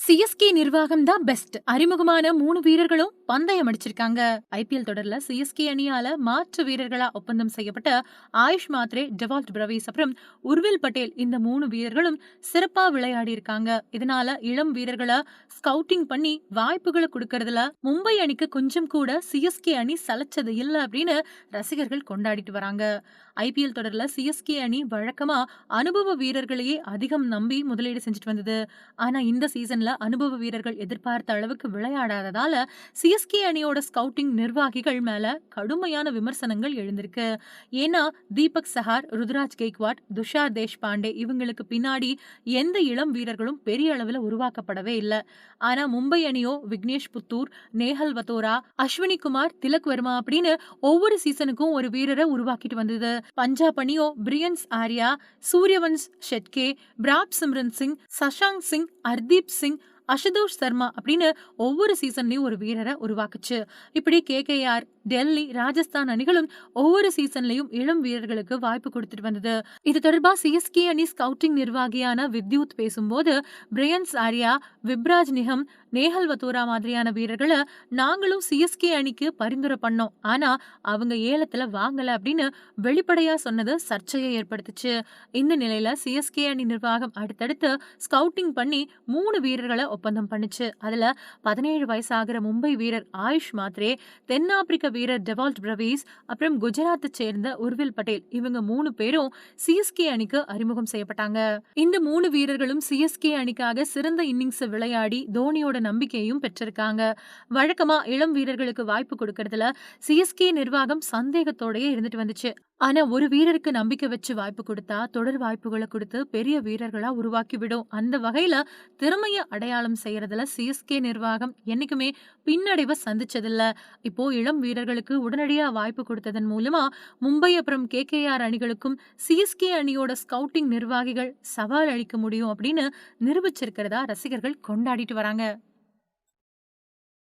CSK நிர்வாகம் தான் best அறிமுகமான மூணு வீரர்களும் பந்தயம் அடிச்சிருக்காங்க. ஐபிஎல் தொடர்ல சிஎஸ்கே அணியால மாற்று வீரர்களா ஒப்பந்தம் செய்யப்பட்ட ஆயுஷ் மாத்ரே டெவால்ட் பிரவீஸ் அப்புறம் உர்வில் பட்டேல் இந்த மூணு வீரர்களும் சிறப்பா விளையாடி இருக்காங்க. இதனால இளம் வீரர்களை ஸ்கவுட்டிங் பண்ணி வாய்ப்புகளை கொடுக்கறதுல மும்பை அணிக்கு கொஞ்சம் கூட சிஎஸ்கே அணி சலைச்சது இல்ல அப்படின்னு ரசிகர்கள் கொண்டாடிட்டு வராங்க. ஐபிஎல் தொடர்ல சிஎஸ்கே அணி வழக்கமா அனுபவ வீரர்களையே அதிகம் நம்பி முதலீடு செஞ்சுட்டு வந்தது. ஆனா இந்த சீசன்ல அனுபவ வீரர்கள் எதிர்பார்த்த அளவுக்கு விளையாடாததால சிஎஸ்கே அணியோட ஸ்கவுட்டிங் நிர்வாகிகள் மேல கடுமையான விமர்சனங்கள் எழுந்திருக்கு. ஏன்னா தீபக் சஹார் ருத்ராஜ் கெய்க்வாட் துஷார் தேஷ்பாண்டே இவங்களுக்கு பின்னாடி எந்த இளம் வீரர்களும் பெரிய அளவுல உருவாக்கப்படவே இல்லை. ஆனா மும்பை அணியோ விக்னேஷ் புத்தூர் நேஹல் வத்தோரா அஸ்வினி குமார் திலக் வர்மா அப்படின்னு ஒவ்வொரு சீசனுக்கும் ஒரு வீரரை உருவாக்கிட்டு வந்தது. பஞ்சாப் அணியோ பிரியன்ஸ் ஆர்யா சூரியவன்ஸ் ஷெட்கே பிராப் சிம்ரன் சிங் சஷாங் சிங் ஹர்தீப் சிங் அசுதோஷ் சர்மா அப்படின்னு ஒவ்வொரு சீசன்லயும் ஒரு வீரரை உருவாக்குச்சு. இப்படி கேகேஆர் டெல்லி ராஜஸ்தான் அணிகளும் ஒவ்வொரு சீசன்லயும் இளம் வீரர்களுக்கு வாய்ப்பு கொடுத்துட்டு வந்தது. இது தொடர்பா சிஎஸ்கே அணி ஸ்கவுட்டிங் நிர்வாகியான வித்யூத் பேசும்போது பிரையன்ஸ் ஆரியா விப்ராஜ் நிகம் நேஹல் வத்தோரா மாதிரியான வீரர்களை நாங்களும் சிஎஸ்கே அணிக்கு பரிந்துரை பண்ணோம். ஆனா அவங்க ஏலத்துல வாங்கல அப்படின்னு வெளிப்படையா சொன்னது சர்ச்சையை ஏற்படுத்துச்சு. இந்த நிலையில சிஎஸ்கே அணி நிர்வாகம் அடுத்தடுத்து ஸ்கவுட்டிங் பண்ணி மூணு வீரர்களை ஒப்பந்தம் பண்ணுச்சு. அதுல பதினேழு வயசாகிற மும்பை வீரர் ஆயுஷ் மாத்ரே தென்னாப்பிரிக்க வீரர் டெவால்ட் பிரவீஸ் அப்புறம் குஜராத்தை சேர்ந்த உர்வில் பட்டேல். இவங்க மூணு பேரும் சிஎஸ்கே அணிக்கு அறிமுகம் செய்யப்பட்டாங்க. இந்த மூணு வீரர்களும் சிஎஸ்கே அணிக்காக சிறந்த இன்னிங்ஸ் விளையாடி தோனியோட நம்பிக்கையும் பெற்றிருக்காங்க. வழக்கமா இளம் வீரர்களுக்கு வாய்ப்பு கொடுக்கறதுல சிஎஸ்கே நிர்வாகம் சந்தேகத்தோடயே இருந்துட்டு வந்துச்சு. ஆனா ஒரு வீரருக்கு நம்பிக்கை வச்சு வாய்ப்பு கொடுத்தா தொடர் வாய்ப்புகளை கொடுத்து பெரிய வீரர்களா உருவாக்கி விடும் அந்த வகையில திறமைய அடையாளம் செய்யறதுல சிஎஸ்கே நிர்வாகம் என்னைக்குமே பின்னடைவை சந்திச்சதில்ல. இப்போ இளம் வீரர்களுக்கு உடனடியா வாய்ப்பு கொடுத்ததன் மூலமா மும்பை அப்புறம் கேகேஆர் அணிகளுக்கும் சிஎஸ்கே அணியோட ஸ்கவுட்டிங் நிர்வாகிகள் சவால் அளிக்க முடியும் அப்படின்னு நிரூபிச்சிருக்கிறதா ரசிகர்கள் கொண்டாடிட்டு வராங்க.